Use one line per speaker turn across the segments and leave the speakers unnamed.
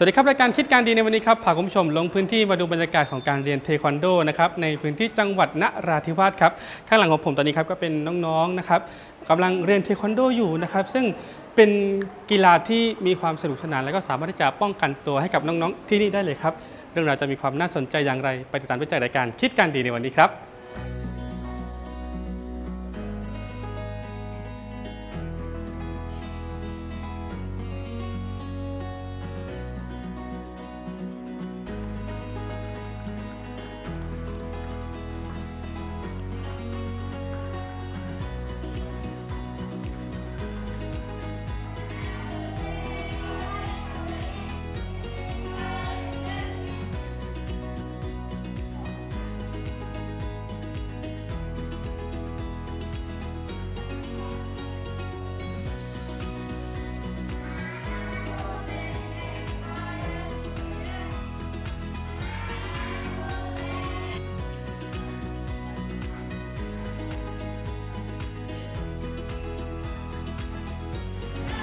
สวัสดีครับรายการคิดการดีในวันนี้ครับพาคุณผู้ชมลงพื้นที่มาดูบรรยากาศของการเรียนเทควันโดนะครับในพื้นที่จังหวัดนราธิวาสครับข้างหลังของผมตอนนี้ครับก็เป็นน้องๆนะครับกำลังเรียนเทควันโดอยู่นะครับซึ่งเป็นกีฬาที่มีความสนุกสนาน และก็สามารถที่จะป้องกันตัวให้กับน้องๆที่นี่ได้เลยครับ เรื่องราวจะมีความน่าสนใจอย่างไร ไปติดตามด้วยจากรายการคิดการดีในวันนี้ครับ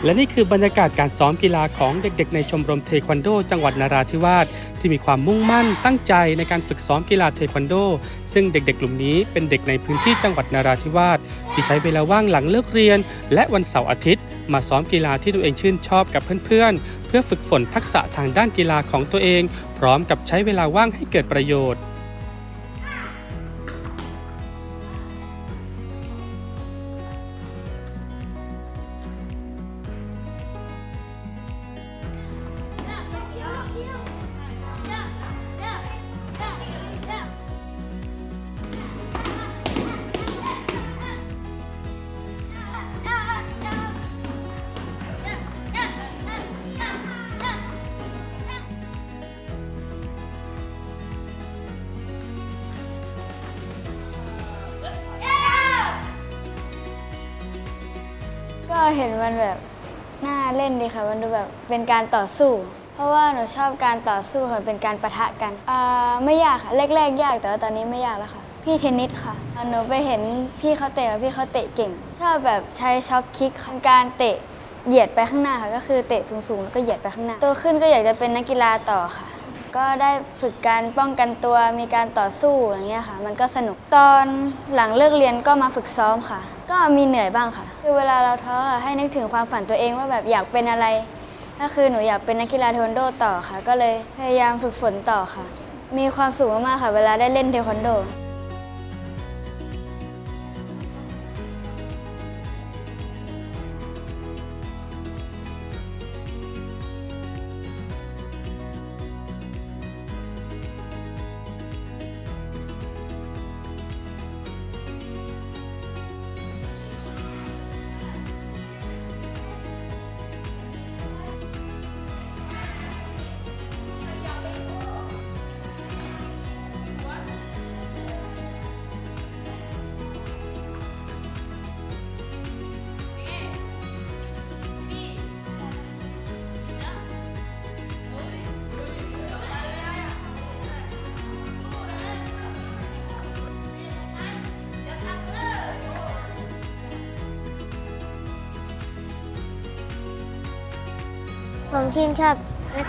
และนี่คือบรรยากาศการซ้อมกีฬาของเด็กๆ ในชมรมเทควันโด จังหวัดนาราธิวาสที่มีความมุ่งมั่นตั้งใจในการฝึกซ้อมกีฬาเทควันโด ซึ่งเด็กๆ กลุ่มนี้เป็นเด็กในพื้นที่จังหวัดนาราธิวาสที่ใช้เวลาว่างหลังเลิกเรียน และวันเสาร์อาทิตย์ มาซ้อมกีฬาที่ตัวเองชื่นชอบกับเพื่อนๆ เพื่อฝึกฝนทักษะทางด้านกีฬาของตัวเอง พร้อมกับใช้เวลาว่างให้เกิดประโยชน์
ก็เห็นมันแบบน่าเล่นดีค่ะ มันดูแบบเป็นการต่อสู้ เพราะว่าหนูชอบการต่อสู้ค่ะ เป็นการประทะกันอ่าไม่ยากค่ะ แรก ๆ ยาก แต่ว่าตอนนี้ไม่ยากแล้วค่ะ พี่เทนนิสค่ะ หนูไปเห็นพี่เขาเตะค่ะพี่เขาเตะเก่ง ชอบแบบใช้ช็อปคิกค่ะการเตะเหยียดไปข้างหน้าค่ะ ก็คือเตะสูงๆแล้วก็เหยียดไปข้างหน้า โตขึ้นก็อยากจะเป็นนักกีฬาต่อค่ะ ก็ได้ฝึกการป้องกันตัวมีการต่อสู้อย่างเงี้ยค่ะ มันก็สนุกตอนหลังเลิกเรียนก็มาฝึกซ้อมค่ะ ก็มีเหนื่อยบ้างค่ะ คือเวลาเราท้ออะให้นึกถึงความฝันตัวเองว่าแบบอยากเป็นอะไร ก็คือหนูอยากเป็นนักกีฬาเทควันโดต่อค่ะ ก็เลยพยายามฝึกฝนต่อค่ะ มีความสุขมากๆค่ะ เวลาได้เล่นเทควันโด
ผมชื่นชอบนัก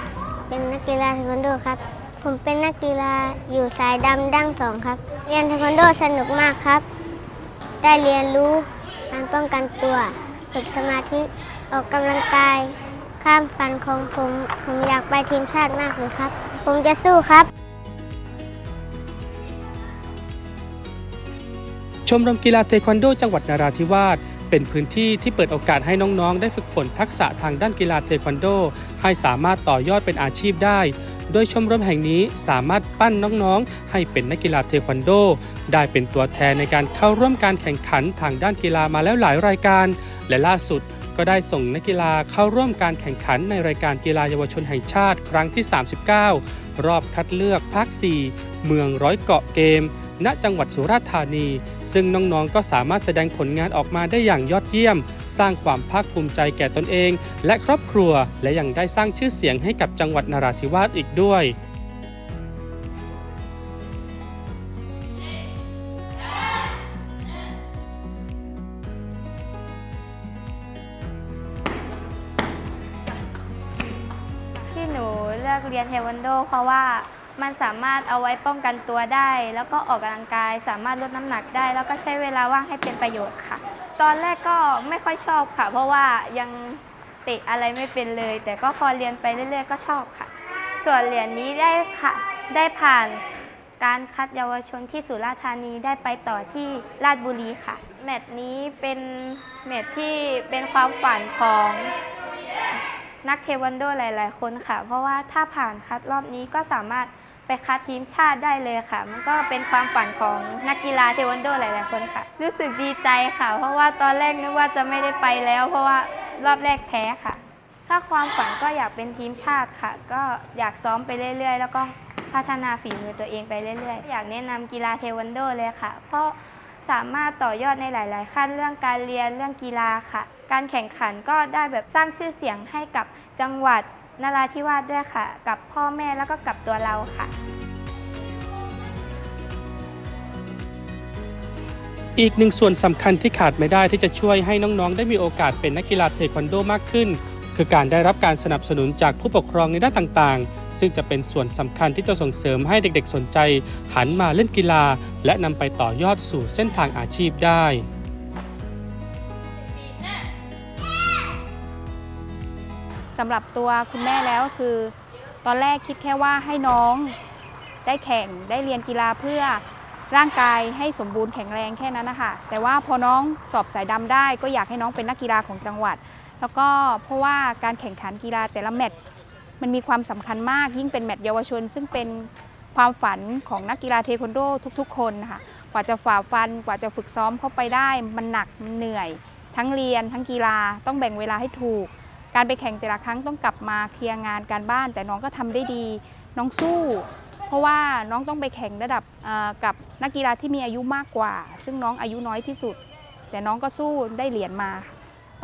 เป็นนักกีฬาเทควันโดครับ ผมเป็นนักกีฬาอยู่สายดำดั้งสองครับ เรียนเทควันโดสนุกมากครับ ได้เรียนรู้การป้องกันตัวฝึกสมาธิออกกำลังกาย ข้ามฝันของผมผมอยากไปทีมชาติมากเลยครับ ผมจะสู้ครับ
ชมรมกีฬาเทควันโด จังหวัดนาราธิวาส เป็นพื้นที่ที่เปิดโอกาสให้น้องๆ ได้ฝึกฝนทักษะทางด้านกีฬาเทควันโด ให้สามารถต่อยอดเป็นอาชีพได้ โดยชมรมแห่งนี้สามารถปั้นน้องๆ ให้เป็นนักกีฬาเทควันโด ได้เป็นตัวแทนในการเข้าร่วมการแข่งขันทางด้านกีฬามาแล้วหลายรายการ และล่าสุดก็ได้ส่งนักกีฬาเข้าร่วมการแข่งขันในรายการกีฬาเยาวชนแห่งชาติครั้งที่ 39 รอบคัดเลือกภาค 4 เมืองร้อยเกาะเกม ณจังหวัดสุราษฎร์ธานี ซึ่งน้องๆ ก็สามารถแสดงผลงานออกมาได้อย่างยอดเยี่ยม สร้างความภาคภูมิใจแก่ตนเอง และครอบครัว และยังได้สร้างชื่อเสียงให้กับจังหวัดนราธิวาสอีกด้วย
ที่หนูเลือกเรียนเทควันโด เพราะว่า มันสามารถเอาไว้ป้องกันตัวได้ แล้วก็ออกกำลังกายสามารถลดน้ำหนักได้ แล้วก็ใช้เวลาว่างให้เป็นประโยชน์ค่ะ ตอนแรกก็ไม่ค่อยชอบค่ะ เพราะว่ายังเตะอะไรไม่เป็นเลย แต่ก็พอเรียนไปเรื่อย ๆ ก็ชอบค่ะ ส่วนเหรียญนี้ได้ค่ะได้ผ่านการคัดเยาวชนที่สุราษฎร์ธานีได้ไปต่อที่ราชบุรีค่ะ แมตช์นี้เป็นแมตช์ที่เป็นความฝันของนักเทควันโดหลาย ๆ คนค่ะ เพราะว่าถ้าผ่านคัดรอบนี้ก็สามารถ ไปคัดทีมชาติได้เลยค่ะ มันก็เป็นความฝันของนักกีฬาเทควันโดหลาย ๆ คนค่ะ รู้สึกดีใจค่ะ เพราะว่าตอนแรกนึกว่าจะไม่ได้ไปแล้ว เพราะว่ารอบแรกแพ้ค่ะ ถ้าความฝันก็อยากเป็นทีมชาติค่ะ ก็อยากซ้อมไปเรื่อย ๆ แล้วก็พัฒนาฝีมือตัวเองไปเรื่อย ๆ อยากแนะนำกีฬาเทควันโดเลยค่ะ เพราะสามารถต่อยอดในหลาย ๆ ขั้นเรื่องการเรียนเรื่องกีฬาค่ะ การแข่งขันก็ได้แบบสร้างชื่อเสียงให้กับจังหวัด นาราธิวาสด้วยค่ะ กับพ่อแม่แล้วก็กับตัวเราค่ะ
อีกหนึ่งส่วนสำคัญที่ขาดไม่ได้ที่จะช่วยให้น้องๆ ได้มีโอกาสเป็นนักกีฬาเทควันโดมากขึ้น คือการได้รับการสนับสนุนจากผู้ปกครองในด้านต่างๆ ซึ่งจะเป็นส่วนสำคัญที่จะส่งเสริมให้เด็กๆ สนใจ หันมาเล่นกีฬา และนำไปต่อยอดสู่เส้นทางอาชีพได้
สำหรับตัวคุณแม่แล้วคือ ตอนแรกคิดแค่ว่าให้น้องได้แข่งได้เรียนกีฬาเพื่อร่างกายให้สมบูรณ์แข็งแรงแค่นั้นนะคะแต่ว่าพอน้องสอบสายดำได้ ก็อยากให้น้องเป็นนักกีฬาของจังหวัด แล้วก็เพราะว่าการแข่งขันกีฬาแต่ละแมตช์มันมีความสำคัญมาก ยิ่งเป็นแมตช์เยาวชน ซึ่งเป็นความฝันของนักกีฬาเทควันโดทุก ๆ คนนะคะกว่าจะฝ่าฟันกว่าจะฝึกซ้อมเข้าไปได้ มันหนักมันเหนื่อย ทั้งเรียนทั้งกีฬาต้องแบ่งเวลาให้ถูก การไปแข่งแต่ละครั้งต้องกลับมาเคลียร์งานการบ้าน แต่น้องก็ทำได้ดีน้องสู้ เพราะว่าน้องต้องไปแข่งระดับกับนักกีฬาที่มีอายุมากกว่า ซึ่งน้องอายุน้อยที่สุด แต่น้องก็สู้ได้เหรียญมา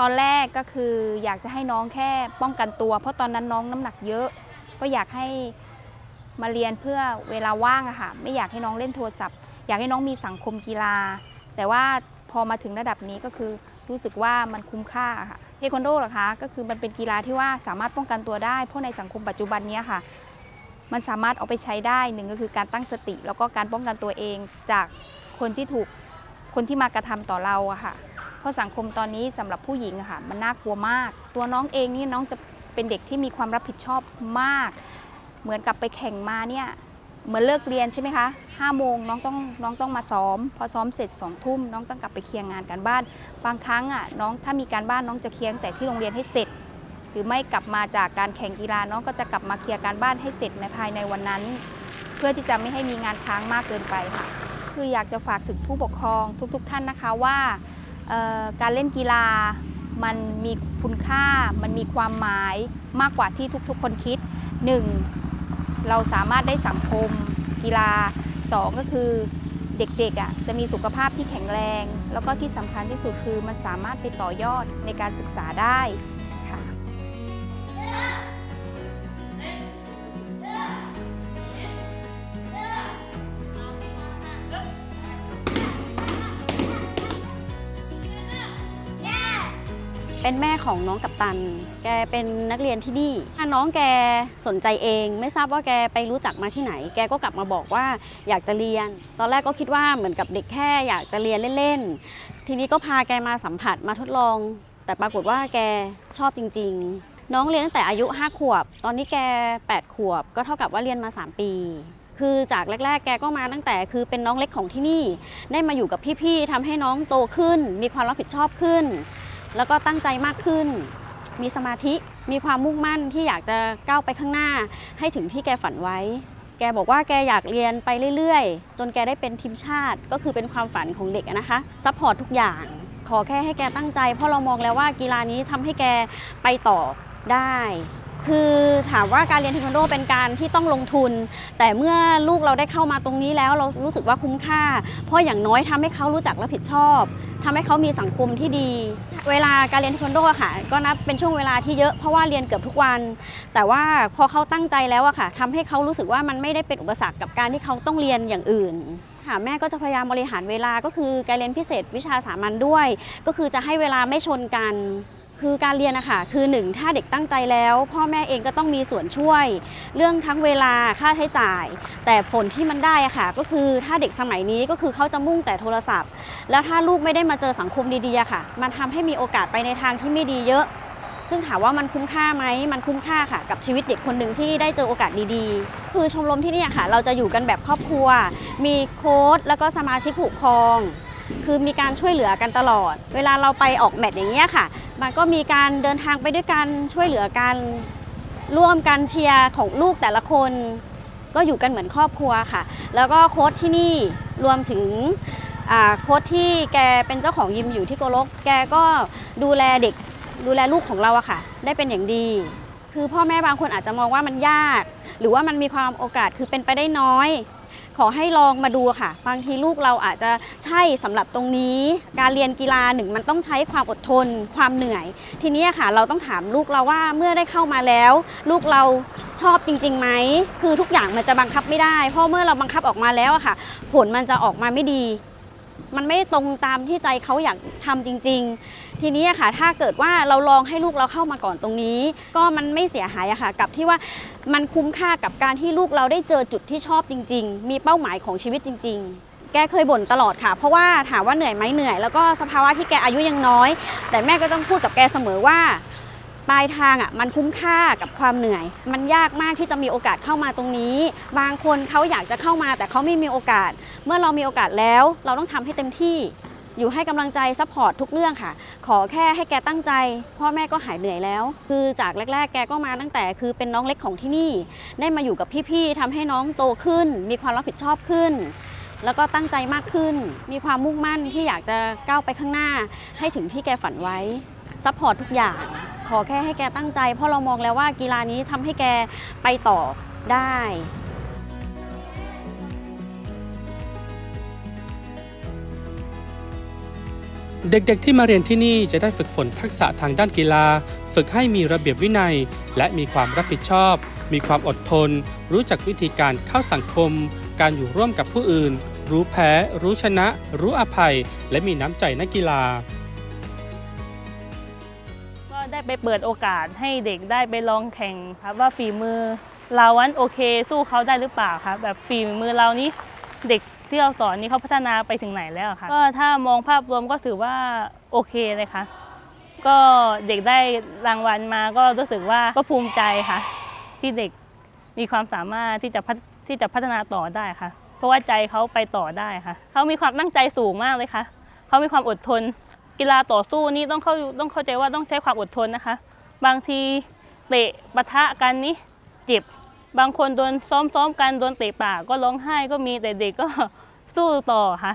ตอนแรกก็คืออยากจะให้น้องแค่ป้องกันตัว เพราะตอนนั้นน้องน้ำหนักเยอะ ก็อยากให้มาเรียนเพื่อเวลาว่างอะค่ะไม่อยากให้น้องเล่นโทรศัพท์ อยากให้น้องมีสังคมกีฬา แต่ว่าพอมาถึงระดับนี้ก็คือ รู้สึกว่ามันคุ้มค่าค่ะเทควันโดเหรอคะก็คือมันเป็นกีฬาที่ว่าสามารถป้องกันตัวได้ เพราะในสังคมปัจจุบันนี้ค่ะ มันสามารถเอาไปใช้ได้หนึ่งก็คือการตั้งสติ แล้วก็การป้องกันตัวเองจากคนที่ถูกคนที่มากระทำต่อเราอะค่ะ เพราะสังคมตอนนี้สำหรับผู้หญิงอะค่ะ มันน่ากลัวมาก ตัวน้องเองนี่น้องจะเป็นเด็กที่มีความรับผิดชอบมาก เหมือนกับไปแข่งมาเนี่ย เหมือนเลิกเรียนใช่ไหมคะห้าโมงน้องต้องน้องต้องมาซ้อม พอซ้อมเสร็จสองทุ่มน้องต้องกลับไปเคลียร์งานการบ้าน บางครั้งอะน้องถ้ามีการบ้านน้องจะเคลียร์ตั้งแต่ที่โรงเรียนให้เสร็จ หรือไม่กลับมาจากการแข่งกีฬาน้องก็จะกลับมาเคลียร์การบ้านให้เสร็จในภายในวันนั้น เพื่อที่จะไม่ให้มีงานค้างมากเกินไปค่ะ คืออยากจะฝากถึงผู้ปกครองทุกๆทท่านนะคะว่าการเล่นกีฬามันมีคุณค่า มันมีความหมายมากกว่าที่ทุกๆ คนคิด 1. เราสามารถได้สังคมกีฬา 2 ก็คือเด็กๆอะจะมีสุขภาพที่แข็งแรง แล้วก็ที่สำคัญที่สุดคือมันสามารถไปต่อยอดในการศึกษาได้
เป็นแม่ของน้องกัปตัน แกเป็นนักเรียนที่นี่ถ้าน้องแกสนใจเอง ไม่ทราบว่าแกไปรู้จักมาที่ไหน แกก็กลับมาบอกว่าอยากจะเรียน ตอนแรกก็คิดว่าเหมือนกับเด็กแค่อยากจะเรียนเล่นๆ ทีนี้ก็พาแกมาสัมผัสมาทดลอง แต่ปรากฏว่าแกชอบจริง ๆ น้องเรียนตั้งแต่อายุ 5 ขวบ ตอนนี้แก 8 ขวบ ก็เท่ากับว่าเรียนมา 3 ปีคือจากแรก ๆ แกก็มาตั้งแต่คือเป็นน้องเล็กของที่นี่ ได้มาอยู่กับพี่ ๆทำให้น้องโตขึ้น มีความรับผิดชอบขึ้น แล้วก็ตั้งใจมากขึ้น มีสมาธิมีความมุ่งมั่นที่อยากจะก้าวไปข้างหน้า ให้ถึงที่แกฝันไว้ แกบอกว่าแกอยากเรียนไปเรื่อยๆ จนแกได้เป็นทีมชาติ ก็คือเป็นความฝันของเด็กนะคะซัพพอร์ตทุกอย่าง ขอแค่ให้แกตั้งใจ เพราะเรามองแล้วว่ากีฬานี้ทำให้แกไปต่อได้ คือถามว่าการเรียนเทควันโดเป็นการที่ต้องลงทุน แต่เมื่อลูกเราได้เข้ามาตรงนี้แล้วเรารู้สึกว่าคุ้มค่า เพราะอย่างน้อยทำให้เขารู้จักรับผิดชอบทำให้เขามีสังคมที่ดี เวลาการเรียนเทควันโดอะค่ะ ก็นับเป็นช่วงเวลาที่เยอะเพราะว่าเรียนเกือบทุกวัน แต่ว่าพอเขาตั้งใจแล้วอะค่ะทำให้เขารู้สึกว่ามันไม่ได้เป็นอุปสรรคกับการที่เขาต้องเรียนอย่างอื่นค่ะแม่ก็จะพยายามบริหารเวลาก็คือการเรียนพิเศษวิชาสามัญด้วย ก็คือจะให้เวลาไม่ชนกัน คือการเรียนนะคะคือหนึ่งถ้าเด็กตั้งใจแล้ว พ่อแม่เองก็ต้องมีส่วนช่วย เรื่องทั้งเวลาค่าใช้จ่าย แต่ผลที่มันได้อะค่ะ ก็คือถ้าเด็กสมัยนี้ก็คือเขาจะมุ่งแต่โทรศัพท์ แล้วถ้าลูกไม่ได้มาเจอสังคมดีๆอะค่ะ มันทำให้มีโอกาสไปในทางที่ไม่ดีเยอะ ซึ่งถามว่ามันคุ้มค่าไหมมันคุ้มค่าค่ะ กับชีวิตเด็กคนหนึ่งที่ได้เจอโอกาสดีๆ คือชมรมที่นี่ค่ะ เราจะอยู่กันแบบครอบครัว มีโค้ชแล้วก็สมาชิกผูกครอง คือมีการช่วยเหลือกันตลอด เวลาเราไปออกแมตช์อย่างเงี้ยค่ะ มันก็มีการเดินทางไปด้วยกันช่วยเหลือกันร่วมกันเชียร์ของลูกแต่ละคน ก็อยู่กันเหมือนครอบครัวค่ะ แล้วก็โค้ชที่นี่รวมถึงโค้ชที่แกเป็นเจ้าของยิมอยู่ที่โกลก แกก็ดูแลเด็กดูแลลูกของเราอะค่ะ ได้เป็นอย่างดี คือพ่อแม่บางคนอาจจะมองว่ามันยาก หรือว่ามันมีความโอกาสคือเป็นไปได้น้อย ขอให้ลองมาดูค่ะ บางทีลูกเราอาจจะใช่สำหรับตรงนี้ การเรียนกีฬาหนึ่งมันต้องใช้ความอดทน ความเหนื่อย ทีนี้ค่ะ เราต้องถามลูกเราว่าเมื่อได้เข้ามาแล้ว ลูกเราชอบจริงๆไหมคือทุกอย่างมันจะบังคับไม่ได้ เพราะเมื่อเราบังคับออกมาแล้วค่ะ ผลมันจะออกมาไม่ดี มันไม่ตรงตามที่ใจเขาอยากทำจริง ๆ ทีนี้ค่ะถ้าเกิดว่าเราลองให้ลูกเราเข้ามาก่อนตรงนี้ ก็มันไม่เสียหายอะค่ะ กับที่ว่ามันคุ้มค่ากับการที่ลูกเราได้เจอจุดที่ชอบจริง ๆ มีเป้าหมายของชีวิตจริง ๆแกเคยบ่นตลอดค่ะ เพราะว่าถามว่าเหนื่อยไหมเหนื่อย แล้วก็สภาวะที่แกอายุยังน้อย แต่แม่ก็ต้องพูดกับแกเสมอว่าปลายทางอะมันคุ้มค่ากับความเหนื่อย มันยากมากที่จะมีโอกาสเข้ามาตรงนี้ บางคนเขาอยากจะเข้ามาแต่เขาไม่มีโอกาส เมื่อเรามีโอกาสแล้ว เราต้องทำให้เต็มที่ อยู่ให้กำลังใจซัพพอร์ตทุกเรื่องค่ะ ขอแค่ให้แกตั้งใจ พ่อแม่ก็หายเหนื่อยแล้ว คือจากแรก ๆ แกก็มาตั้งแต่คือเป็นน้องเล็กของที่นี่ ได้มาอยู่กับพี่ๆทำให้น้องโตขึ้น มีความรับผิดชอบขึ้น แล้วก็ตั้งใจมากขึ้น มีความมุ่งมั่นที่อยากจะก้าวไปข้างหน้า ให้ถึงที่แกฝันไว้ซัพพอร์ตทุกอย่าง ขอแค่ให้แกตั้งใจ เพราะเรามองแล้วว่ากีฬานี้ทำให้แกไปต่อได้
เด็กๆที่มาเรียนที่นี่จะได้ฝึกฝนทักษะทางด้านกีฬา ฝึกให้มีระเบียบวินัย และมีความรับผิดชอบ มีความอดทน รู้จักวิธีการเข้าสังคม การอยู่ร่วมกับผู้อื่น รู้แพ้ รู้ชนะ รู้อภัย และมีน้ำใจนักกีฬา
ก็ได้ไปเปิดโอกาสให้เด็กได้ไปลองแข่งครับว่าฝีมือ เราวันโอเค สู้เขาได้หรือเปล่าครับแบบฝีมือเรานี้เด็ก ที่เราสอนนี้เขาพัฒนาไปถึงไหนแล้วครับก็ถ้ามองภาพรวมก็ถือว่าโอเคเลยค่ะ ก็เด็กได้รางวัลมาก็รู้สึกว่าก็ภูมิใจค่ะ ที่เด็กมีความสามารถที่จะพัฒที่จะพัฒนาต่อได้ค่ะ เพราะว่าใจเขาไปต่อได้ค่ะ เขามีความตั้งใจสูงมากเลยค่ะ เขามีความอดทน กีฬาต่อสู้นี่ต้องเข้าต้องเข้าใจว่าต้องใช้ความอดทนนะคะ บางทีเตะปะทะกันนี่เจ็บบางคนโดนซ้อมๆกันโดนเตะปากก็ร้องไห้ก็มีแต่เด็กก็ สู้ต่อค่ะ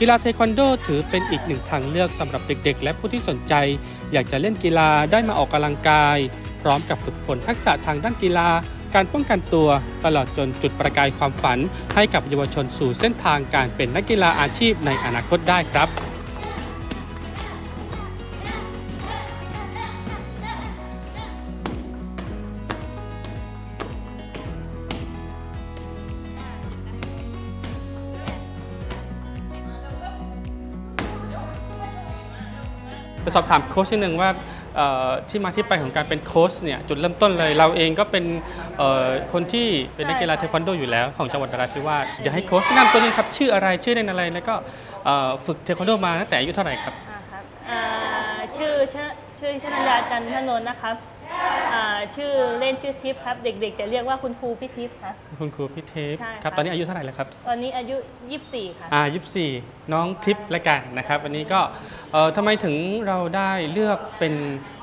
กีฬาเทควันโดถือเป็นอีกหนึ่งทางเลือกสำหรับเด็กๆ และผู้ที่สนใจ อยากจะเล่นกีฬาได้มาออกกำลังกาย พร้อมกับฝึกฝนทักษะทางด้านกีฬา การป้องกันตัว ตลอดจนจุดประกายความฝัน ให้กับเยาวชนสู่เส้นทางการเป็นนักกีฬาอาชีพในอนาคตได้ครับ สอบถามโค้ชนิดนึงว่าที่มาที่ไปของการเป็นโค้ชเนี่ยจุดเริ่มต้นเลยเราเองก็เป็นคนที่เป็นนักกีฬาเทควันโดอยู่แล้วของจังหวัดนราธิวาสอยากให้โค้ชแนะนำตัวนึงครับชื่ออะไรชื่อเล่นอะไรแล้วก็ฝึกเทควันโดมาตั้งแต่อายุเท่าไหร่ครับ
อ่าครับชื่อชื่อชื่อชนยาจันทนนท์นะครับอ่าชื่อ ล่นชื่อทิพย์ครับ เด็กๆ จะเรียกว่าคุณครูพี่ทิพย์ครับ
คุณครูพี่เทพ
ใช่
ครับ
ค่ะ
ตอนนี้อายุเท่าไหร่แล้วครับ
ตอนนี้อายุ 24 ค่ะ
อ่ายี่สี่น้องทิพย์ละกันนะครับวันนี้ก็เอ่อทำไมถึงเราได้เลือกเป็น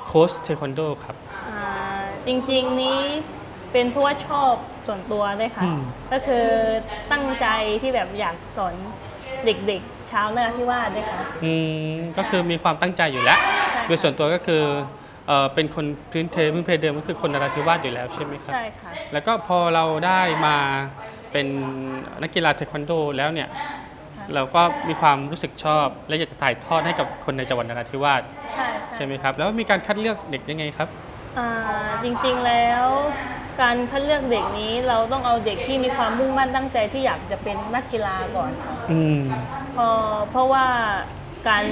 โค้ชเทควันโดครับ
อ่าจริงๆนี้เป็นเพราะว่าชอบส่วนตัวด้วยค่ะ
อืม
ก็คือตั้งใจที่แบบอยากสอนเด็กๆชาวนราธิวาสด้วยค่ะ
อืมก็คือมีความตั้งใจอยู่แล้ว
ใช่
โดยส่วนตัวก็คือ เอ่อเป็นคนพื้นเพพื้นเพเดิมก็คือคนนราธิวาสอยู่แล้วใช่ไหมครับ
ใช่ค่ะ
แล้วก็พอเราได้มาเป็นนักกีฬาเทควันโดแล้วเนี่ย
ค่ะ
เราก็มีความรู้สึกชอบ และอยากจะถ่ายทอดให้กับคนในจังหวัดนราธิวาส
ใช่
ใช่ไหมครับแล้วมีการคัดเลือกเด็กยังไงครับ
อ่าจริงๆแล้วการคัดเลือกเด็กนี้เราต้องเอาเด็กที่มีความมุ่งมั่นตั้งใจที่อยากจะเป็นนักกีฬาก่อนค่ะ
อืม
พอเพราะว่า การ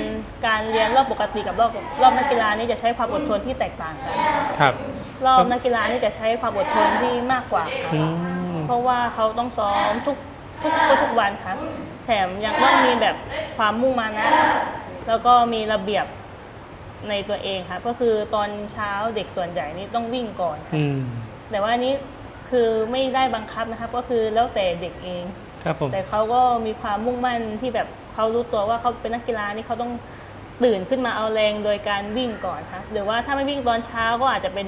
การเรียนรอบปกติกับรอบรอบนักกีฬานี่จะใช้ความอดทนที่แตกต่างกัน
ครับ
รอบนักกีฬานี่จะใช้ความอดทนที่มากกว่าค่ะ
อืม
เพราะว่าเขาต้องซ้อมทุกทุกทุกวันครับแถมยังต้องมีแบบความมุ่งมานะ แล้วก็มีระเบียบในตัวเองครับก็คือตอนเช้าเด็กส่วนใหญ่นี่ต้องวิ่งก่อนครับ
อืม
แต่ว่าอันนี้คือไม่ได้บังคับนะครับ ก็คือแล้วแต่เด็กเอง
ครับผม
แต่เขาก็มีความมุ่งมั่นที่แบบ เขารู้ตัวว่าเขาเป็นนักกีฬานี่เขาต้องตื่นขึ้นมาเอาแรงโดยการวิ่งก่อนครับหรือว่าถ้าไม่วิ่งตอนเช้าก็อาจจะเป็น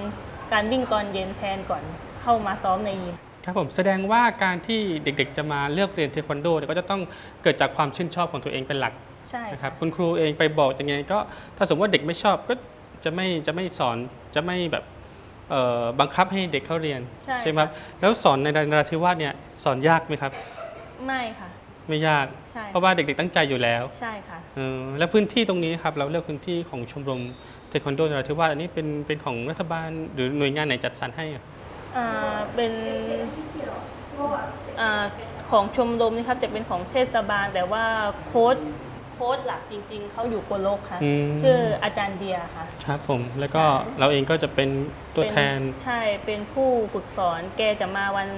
การวิ่งตอนเย็นแทนก่อนเข้ามาซ้อมในยิม
ครับผมแสดงว่าการที่เด็กๆ จะมาเลือกเรียนเทควันโดเนี่ยก็จะต้องเกิดจากความชื่นชอบของตัวเองเป็นหลัก
ใช่
นะครับคุณครูเองไปบอกยังไงก็ถ้าสมมติว่าเด็กไม่ชอบก็จะไม่จะไม่สอนจะไม่แบบเอ่อบังคับให้เด็กเข้าเรียน
ใช่
ไหมครับแล้วสอนในนราธิวาสเนี่ยสอนยากไหมครับ
ไม่ค่ะ
ไม่ยาก
ใช่
เพราะว่าเด็กๆตั้งใจอยู่แล้ว
ใช่ค่ะ
เออแล้วพื้นที่ตรงนี้ครับเราเลือกพื้นที่ของชมรมเทควันโดนราธิวาสอันนี้เป็นเป็นของรัฐบาลหรือหน่วยงานไหนจัดสรรให้อะ
อ่าเป็นอาของชมรมนี่ครับจะเป็นของเทศบาลแต่ว่าโค้ดโค้ดหลักจริง ๆ เขาอยู่โกโลกค่ะ
ม
ชื่ออาจารย์เดียค่ะ
ครับผมแล้วก็
ใช่
เราเองก็จะเป็นตัวแทน
เป็ใช่เป็นผู้ฝึกสอนแกจะมาวัน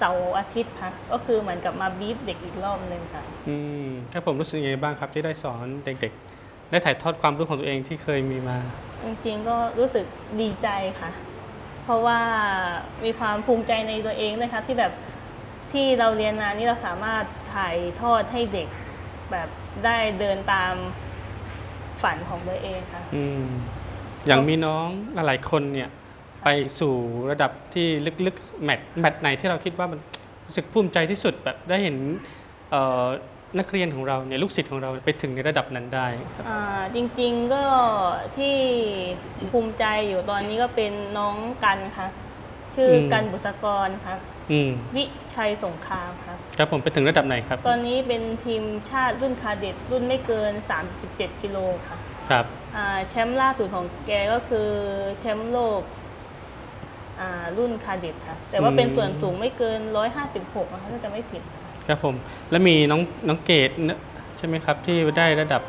เสาร์อาทิตย์ค่ะก็คือเหมือนกับมาบีบเด็กอีกรอบหนึ่งค่ะ
อืมครับผมรู้สึกยังไงบ้างครับที่ได้สอนเด็กๆ ได้ถ่ายทอดความรู้ของตัวเองที่เคยมีมา
จริงๆก็รู้สึกดีใจค่ะ เพราะว่ามีความภูมิใจในตัวเองด้วยครับที่แบบที่เราเรียนมานี่เราสามารถถ่ายทอดให้เด็กแบบได้เดินตามฝันของตัวเองค่ะ
อืม อย่างมีน้องหลายๆคนเนี่ย ไปสู่ระดับที่ลึกๆแมตช์แมตช์ไหนที่เราคิดว่ามันรู้สึกภูมิใจที่สุดแบบได้เห็นเอ่อนักเรียนของเราเนี่ยลูกศิษย์ของเราไปถึงในระดับนั้นได้ครับ
อ่าจริงๆก็ที่ภูมิใจอยู่ตอนนี้ก็เป็นน้องกันค่ะ ชื่ออ
ม
กันบุษกรครับ
อืม
วิชัยสงครามครับ
ครับผมไปถึงระดับไหนครับ
ตอนนี้เป็นทีมชาติรุ่นคาเด็ดรุ่นไม่เกิน 3.7 กิโลค่ะ
ครับ
อ่าแชมป์ล่าสุดของแกก็คือแชมป์โลกอ่า รุ่นคาเด็ดค่ะ แต่ว่าเป็นส่วนสูงไม่เกิน 156นะคะถ้าจะไม่ผิดค่ะ
ครับผม แล้วมีน้องน้องเกดเนอะใช่ไหมครับ ที่ได้ระดับ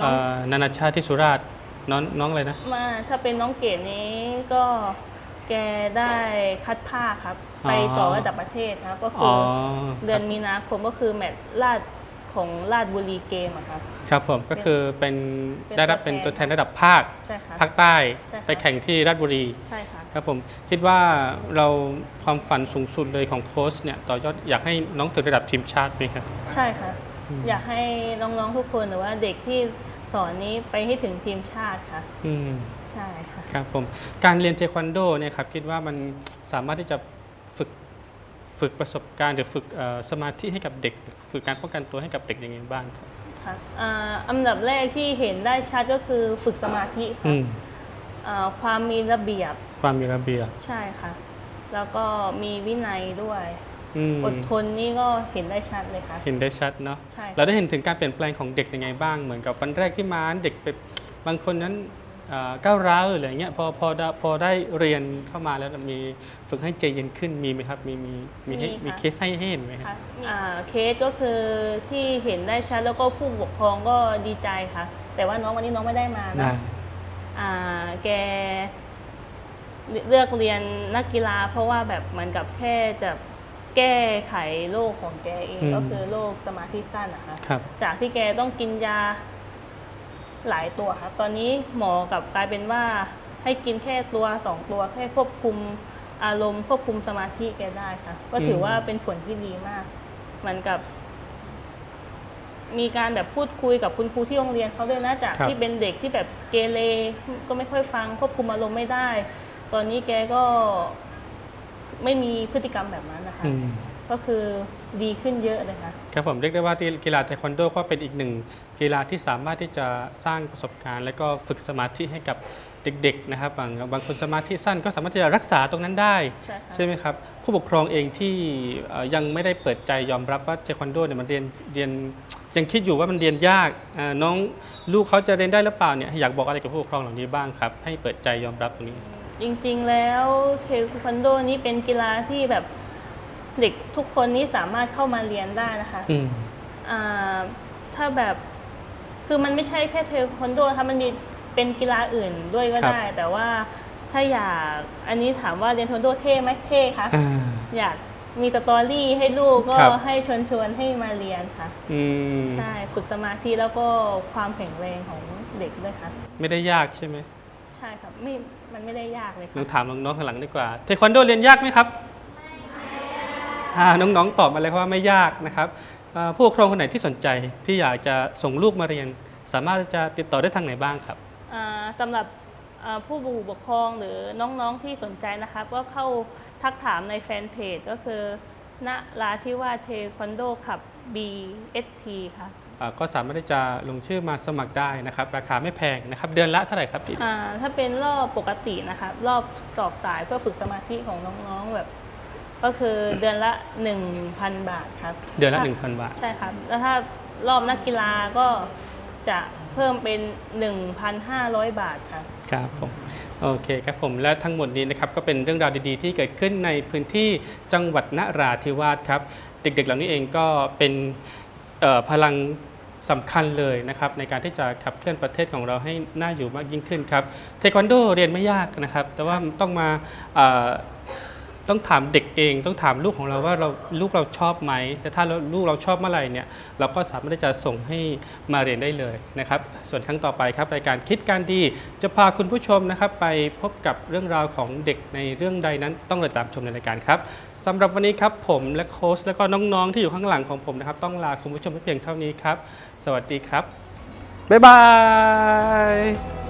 น้อง
เอ่อนานาชาติที่สุราษฎร์น้องน้องอะไรนะ
มาถ้าเป็นน้องเกดนี้ก็แกได้คัดภาคครับ
อ๋อ
ไปต่อระดับประเทศครับ ก็คื
อ๋อ
อเดือนมีนาคมก็คือแมตช์ลาด ของลาดบุรีเกมอะครับ
ครับผมก็คือเป็น
เป็น
ได้รับ
ตัวแทน
เป็นตัวแทนระดับภาค
ใช่ค่ะ
ภาคใต้
ใช่ค่ะ
ไปแข่งที่ราชบุรี
ใช่ค่ะ
ครับผมคิดว่าเราความฝันสูงสุดเลยของโค้ชเนี่ยต่อยอดอยากให้น้องถึงระดับทีมชาติไหมครับ
ใช่ค่ะ
อืม
อยากให้น้องๆทุกคนหรือว่าเด็กที่สอนนี้ไปให้ถึงทีมชาติค่ะ
อืม
ใช่ค่ะ
ครับผมการเรียนเทควันโดเนี่ยครับคิดว่ามันสามารถที่จะฝึก ฝึกประสบการณ์หรือฝึกเอ่อสมาธิให้กับเด็ก ฝึกการป้องกันตัวให้กับเด็กยังไงบ้างครับ
ค่ะอ่าอันดับแรกที่เห็นได้ชัดก็คือฝึกสมาธิค่ะ
อืม
อ่าความมีระเบียบ
ความมีระเบียบ
ใช่ค่ะ แล้วก็มีวินัยด้วย
อืม
อดทนนี่ก็เห็นได้ชัดเลยค่ะ
เห็นได้ชัดเนาะ
ใช่ค่ะ
เราได้เห็นถึงการเปลี่ยนแปลงของเด็กยังไงบ้าง เหมือนกับวันแรกที่มาเด็กไปบางคนนั้นเอ่อ ก้าวร้าวหรืออะไรเงี้ยพอพอได้พอได้เรียนเข้ามาแล้วมีฝึกให้ใจเย็นขึ้นมีไหมครับ มีมีมีให้
มีค่ะ
มีเคสให้ให้เห็นไหมครับ
ค่ะอ่าเคสก็คือที่เห็นได้ชัดแล้วก็ผู้ปกครองก็ดีใจค่ะ แต่ว่าน้องวันนี้น้องไม่ได้มา
ได้
นะอ่าแกเลือกเรียนนักกีฬา เพราะว่าแบบเหมือนกับแค่จะแก้ไขโรคของแกเอง
อืม
ก็คือโรคสมาธิสั้นนะคะ
ครับ
จากที่แกต้องกินยา หลายตัวครับ ตอนนี้หมอกลับกลายเป็นว่าให้กินแค่ตัวสองตัวแค่ควบคุมอารมณ์ควบคุมสมาธิแกได้ค่ะ ก็ถือว่าเป็นผลที่ดีมากเหมือนกับ มีการแบบพูดคุยกับคุณครูที่โรงเรียนเขาด้วยนะจาก
ครับ
ที่เป็นเด็กที่แบบเกเรก็ไม่ค่อยฟัง ควบคุมอารมณ์ไม่ได้ ตอนนี้แกก็ไม่มีพฤติกรรมแบบนั้นนะคะ
อืม
ก็คือดีขึ้นเยอะเลยค่ะ
ครับผมเรียกได้ว่าที่กีฬาเทควันโดก็เป็นอีกหนึ่งกีฬาที่สามารถที่จะสร้างประสบการณ์ และก็ฝึกสมาธิให้กับเด็กๆนะครับบางบางคนสมาธิสั้นก็สามารถที่จะรักษาตรงนั้นได้
ใช่ค่ะ
ใช่ไหมครับผู้ปกครองเองที่เอ่อยังไม่ได้เปิดใจยอมรับว่าเทควันโดเนี่ยมันเรียนเรียนยังคิดอยู่ว่ามันเรียนยากอ่าน้องลูกเขาจะเรียนได้หรือเปล่าเนี่ยอยากบอกอะไรกับผู้ปกครองเหล่านี้บ้างครับให้เปิดใจยอมรับตรงนี้
จริงๆ แล้วเทควันโดนี้เป็นกีฬาที่แบบ เด็กทุกคนนี้สามารถเข้ามาเรียนได้นะคะ
อืม
อ่าถ้าแบบคือมันไม่ใช่แค่เทควันโดนะคะมันมีเป็นกีฬาอื่นด้วยก็
ครับ
ได้ แต่ว่าถ้าอยากอันนี้ถามว่าเรียนเทควันโดเท่ไหมเท่ค่ะ
อ่า
อยากมีสตอรี่ให้ลูกก็
ครับ
ให้ชวนชวนๆให้มาเรียนค่ะ
อืม
ใช่ฝึกสมาธิแล้วก็ความแข็งแรงของเด็กด้วยค่ะ
ไม่ได้ยากใช่ไหม
ใช่ครับไม่มันไม่ได้ยากเลย
น้อง
ค่ะ
ถามน้องๆข้างหลังดีกว่า เทควันโดเรียนยากไหมครับอ่า น้องๆตอบมาเลยว่าไม่ยากนะครับอ่าผู้ปกครองคนไหนที่สนใจที่อยากจะส่งลูกมาเรียน สามารถจะติดต่อได้ทางไหนบ้างครับ
อ่าสำหรับอ่าผู้ปกครองหรือน้องๆที่สนใจนะคะก็เข้าทักถามในแฟนเพจก็คือณราธิวาสเทควันโดขับ BST ค่ะ
อ่าก็สามารถที่จะลงชื่อมาสมัครได้นะครับ ราคาไม่แพงนะครับ เดือนละเท่าไหร่ครับพี่
อ่าถ้าเป็นรอบปกตินะคะรอบสอบสายเพื่อฝึกสมาธิของน้องๆแบบ ก็คือเดือนละ 1,000 บาทครับ
เดือนละ
ถ้า
1,000บาท
ใช่ครับ แล้วถ้ารอบนักกีฬาก็จะเพิ่มเป็น 1,500 บาทครับ
ครับผมโอเคครับผมและทั้งหมดนี้นะครับก็เป็นเรื่องราวดีๆ ที่เกิดขึ้นในพื้นที่จังหวัดนราธิวาสครับ เด็กๆเหล่านี้เองก็เป็นเอ่อพลังสำคัญเลยนะครับ ในการที่จะขับเคลื่อนประเทศของเราให้น่าอยู่มากยิ่งขึ้นครับเทควันโดเรียนไม่ยากนะครับ แต่ว่าต้องมาเอ่อ ต้องถามเด็กเองต้องถามลูกของเราว่าเราลูกเราชอบไหมแต่ถ้าลูกเราชอบเมื่อไหร่เนี่ยเราก็สามารถที่จะส่งให้มาเรียนได้เลยนะครับ ส่วนครั้งต่อไปครับรายการคิดการดีจะพาคุณผู้ชมนะครับ ไปพบกับเรื่องราวของเด็กในเรื่องใดนั้นต้องติดตามชมในรายการครับสำหรับวันนี้ครับผมและโค้ชและก็น้องๆที่อยู่ข้างหลังของผมนะครับ ต้องลาคุณผู้ชมไปเพียงเท่านี้ครับ สวัสดีครับบ๊ายบาย